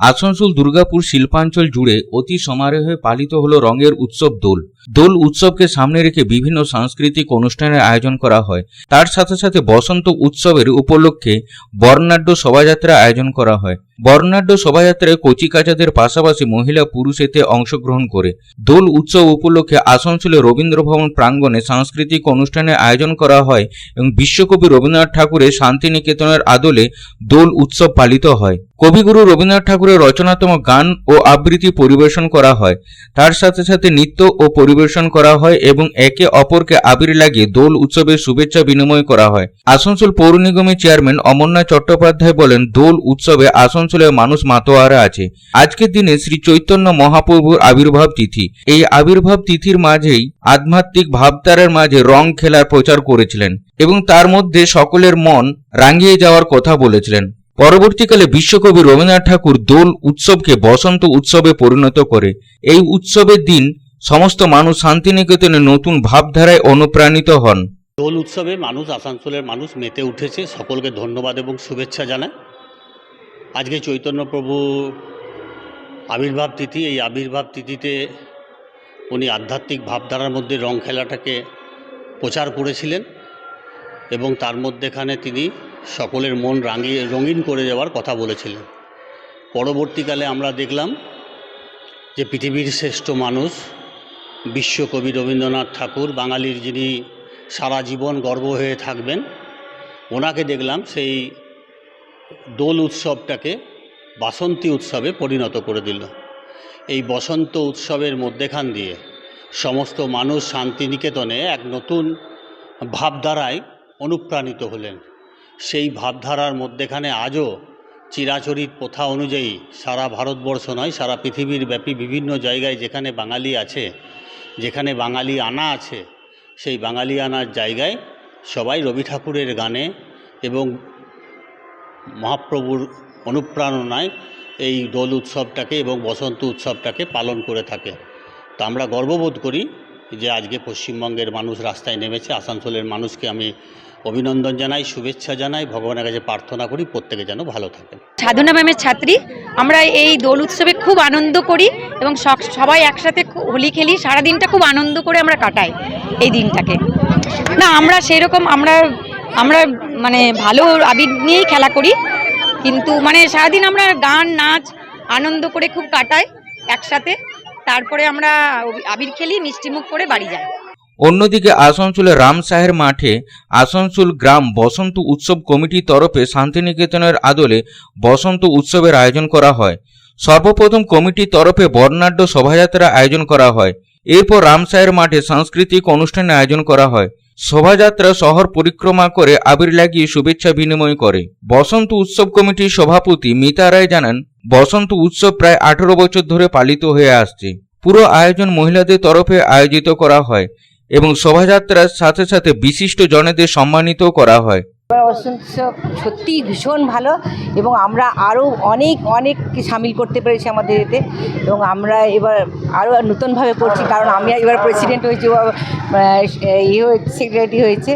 আসানসোল দুর্গাপুর শিল্পাঞ্চল জুড়ে অতি সমারোহে পালিত হল রঙের উৎসব দোল। দোল উৎসবকে সামনে রেখে বিভিন্ন সাংস্কৃতিক অনুষ্ঠানের আয়োজন করা হয়। তার সাথে সাথে বসন্ত উৎসবের উপলক্ষে বর্ণাঢ্য শোভাযাত্রা আয়োজন করা হয়। বর্ণাঢ্য শোভাযাত্রায় কচিকাচাদের পাশাপাশি মহিলা পুরুষ এতে অংশগ্রহণ করে। দোল উৎসব উপলক্ষে আসানসোলে রবীন্দ্র ভবন প্রাঙ্গণে সাংস্কৃতিক অনুষ্ঠানের আয়োজন করা হয় এবং বিশ্বকবি রবীন্দ্রনাথ ঠাকুরের শান্তিনিকেতনের আদলে দোল উৎসব পালিত হয়। কবিগুরু রবীন্দ্রনাথ ঠাকুরের রচনাতম গান ও আবৃত্তি পরিবেশন করা হয়। তার সাথে সাথে নৃত্য ও পরিবেশন করা হয় এবং একে অপরকে আবির লাগিয়ে দোল উৎসবের শুভেচ্ছা বিনিময় করা হয়। আসানসোল পৌর নিগমের চেয়ারম্যান অমরনাথ চট্টোপাধ্যায় বলেন, দোল উৎসবে আসানসোলের মানুষ মাতোয়ারা আছে। আজকের দিনে শ্রী চৈতন্য মহাপ্রভুর আবির্ভাব তিথি। এই আবির্ভাব তিথির মাঝেই আধ্যাত্মিক ভাবতারার মাঝে রং খেলার প্রচার করেছিলেন এবং তার মধ্যে সকলের মন রাঙিয়ে যাওয়ার কথা বলেছিলেন। পরবর্তীকালে বিশ্বকবি রবীন্দ্রনাথ ঠাকুর দোল উৎসবকে বসন্ত উৎসবে পরিণত করে। এই উৎসবের দিন সমস্ত মানুষ শান্তিনিকেতনে নতুন ভাবধারায় অনুপ্রাণিত হন। দোল উৎসবে মানুষ, আসানসোলের মানুষ মেতে উঠেছে। সকলকে ধন্যবাদ এবং শুভেচ্ছা জানায়। আজকে চৈতন্য প্রভু আবির্ভাব তিথি, এই আবির্ভাব তিথিতে উনি আধ্যাত্মিক ভাবধারার মধ্যে রং খেলাটাকে প্রচার করেছিলেন এবং তার মধ্যেখানে তিনি সকলের মন রাঙিয়ে, রঙিন করে দেওয়ার কথা বলেছিলেন। পরবর্তীকালে আমরা দেখলাম যে পৃথিবীর শ্রেষ্ঠ মানুষ বিশ্বকবি রবীন্দ্রনাথ ঠাকুর, বাঙালির যিনি সারা জীবন গর্ব হয়ে থাকবেন, ওনাকে দেখলাম সেই দোল উৎসবটাকে বাসন্তী উৎসবে পরিণত করে দিল। এই বসন্ত উৎসবের মধ্যেখান দিয়ে সমস্ত মানুষ শান্তিনিকেতনে এক নতুন ভাবধারায় অনুপ্রাণিত হলেন। সেই ভাবধারার মধ্যেখানে আজও চিরাচরিত প্রথা অনুযায়ী সারা ভারতবর্ষ নয়, সারা পৃথিবীর ব্যাপী বিভিন্ন জায়গায় যেখানে বাঙালি আছে যেখানে বাঙালি আনা আছে, সেই বাঙালি আনার জায়গায় সবাই রবি ঠাকুরের গানে এবং মহাপ্রভুর অনুপ্রেরণায় এই দোল উৎসবটাকে এবং বসন্ত উৎসবটাকে পালন করে থাকে। তা আমরা গর্ববোধ করি যে আজকে পশ্চিমবঙ্গের মানুষ রাস্তায় নেমেছে, আসানসোলের মানুষকে আমি অভিনন্দন জানাই, শুভেচ্ছা জানাই, ভগবানের কাছে প্রার্থনা করি প্রত্যেকে যেন ভালো থাকেন সাধনা ম্যামের ছাত্রী, আমরা এই দোল উৎসবে খুব আনন্দ করি এবং সবাই একসাথে হোলি খেলি সারা দিনটা খুব আনন্দ করে আমরা কাটাই এই দিনটাকে। না, আমরা সেই রকম আমরা আমরা মানে ভালো আবির নিয়েই খেলা করি, কিন্তু মানে সারাদিন আমরা গান, নাচ, আনন্দ করে খুব কাটাই একসাথে। তারপরে আমরা আবির খেলি মিষ্টিমুখ করে বাড়ি যাই। অন্যদিকে আসানসোলের রামসাহের মাঠে আসানসোল গ্রাম বসন্ত উৎসব কমিটির তরফে শান্তিনিকেতনের আদলে বসন্ত উৎসবের আয়োজন করা হয়। সর্বপ্রথম কমিটির তরফে বর্ণাঢ্য শোভাযাত্রা আয়োজন করা হয়। এরপর রামসাহের মাঠে সাংস্কৃতিক অনুষ্ঠানের আয়োজন করা হয়। শোভাযাত্রা শহর পরিক্রমা করে আবির লাগিয়ে শুভেচ্ছা বিনিময় করে। বসন্ত উৎসব কমিটির সভাপতি মিতা রায় জানান বসন্ত উৎসব প্রায় আঠেরো বছর ধরে পালিত হয়ে আসছে। পুরো আয়োজন মহিলাদের তরফে আয়োজিত করা হয় এবং শোভাযাত্রার সাথে সাথে বিশিষ্ট জনেদের সম্মানিত করা হয়। এবার উৎসব সত্যিই ভীষণ ভালো এবং আমরা আরও অনেক অনেক সামিল করতে পেরেছি আমাদের এতে এবং আমরা এবার আরও নতুনভাবে করছি কারণ আমি এবার প্রেসিডেন্ট হয়েছি ইয়ে সেক্রেটারি হয়েছে।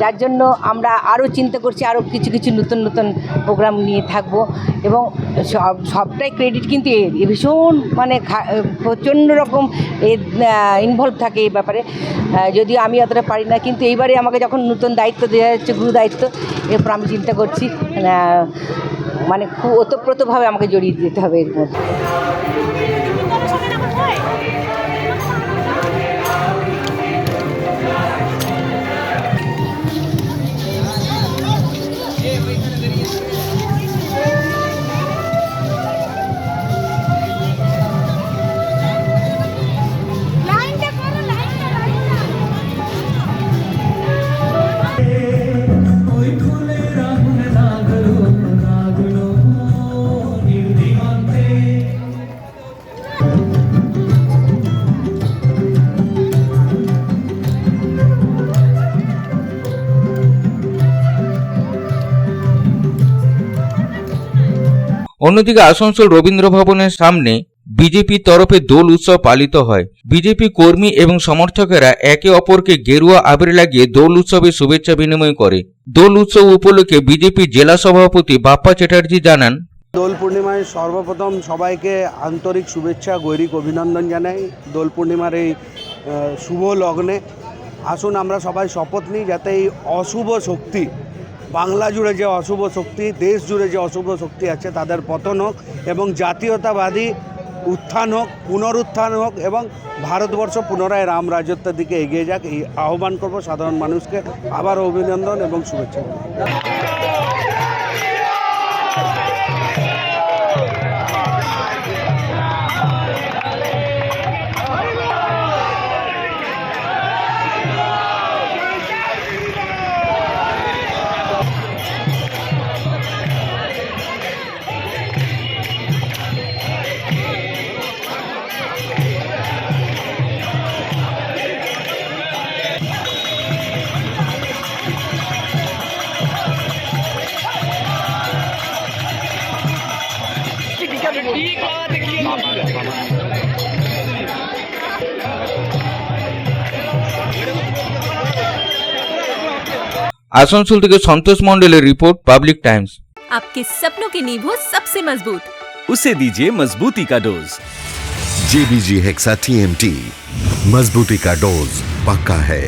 যার জন্য আমরা আরও চিন্তা করছি, আরও কিছু কিছু নতুন নতুন প্রোগ্রাম নিয়ে থাকব এবং সব, সবটাই ক্রেডিট কিন্তু এ ভীষণ মানে প্রচণ্ড রকম ইনভলভ থাকে এই ব্যাপারে। যদিও আমি অতটা পারি না, কিন্তু এইবারে আমাকে যখন নতুন দায়িত্ব দেওয়া হচ্ছে, গুরু দায়িত্ব এরপর আমি চিন্তা করছি মানে খুব ওতপ্রোতভাবে আমাকে জড়িয়ে দিতে হবে এর মধ্যে অন্যদিকে আসানসোল রবীন্দ্র ভবনের সামনে বিজেপির তরফে দোল উৎসব পালিত হয়। বিজেপি কর্মী এবং সমর্থকেরা একে অপরকে গেরুয়া আবির লাগিয়ে দোল উৎসবে শুভেচ্ছা বিনিময় করে। দোল উৎসব উপলক্ষে বিজেপি জেলা সভাপতি বাপ্পা চ্যাটার্জি জানান, দোল পূর্ণিমায় সর্বপ্রথম সবাইকে আন্তরিক শুভেচ্ছা, গৈরিক অভিনন্দন জানাই। দোল পূর্ণিমার এই শুভ লগ্নে আসুন, আমরা সবাই শপথ নিই যাতে এই অশুভ শক্তি বাংলা জুড়ে যে অশুভ শক্তি, দেশ জুড়ে যে অশুভ শক্তি আছে, তাদের পতন হোক এবং জাতীয়তাবাদী উত্থান হোক, পুনরুত্থান হোক এবং ভারতবর্ষ পুনরায় রাম রাজত্বের দিকে এগিয়ে যাক, এই আহ্বান করব সাধারণ মানুষকে। আবার অভিনন্দন এবং শুভেচ্ছা। জানাই। আসানসোল থেকে সন্তোষ মণ্ডলের রিপোর্ট পাবলিক টাইমস आपके सपनों की नींव हो सबसे मजबूत उसे दीजिए मजबूती का डोज जेबीजी हेक्सा टीएमटी मजबूती का डोज पक्का है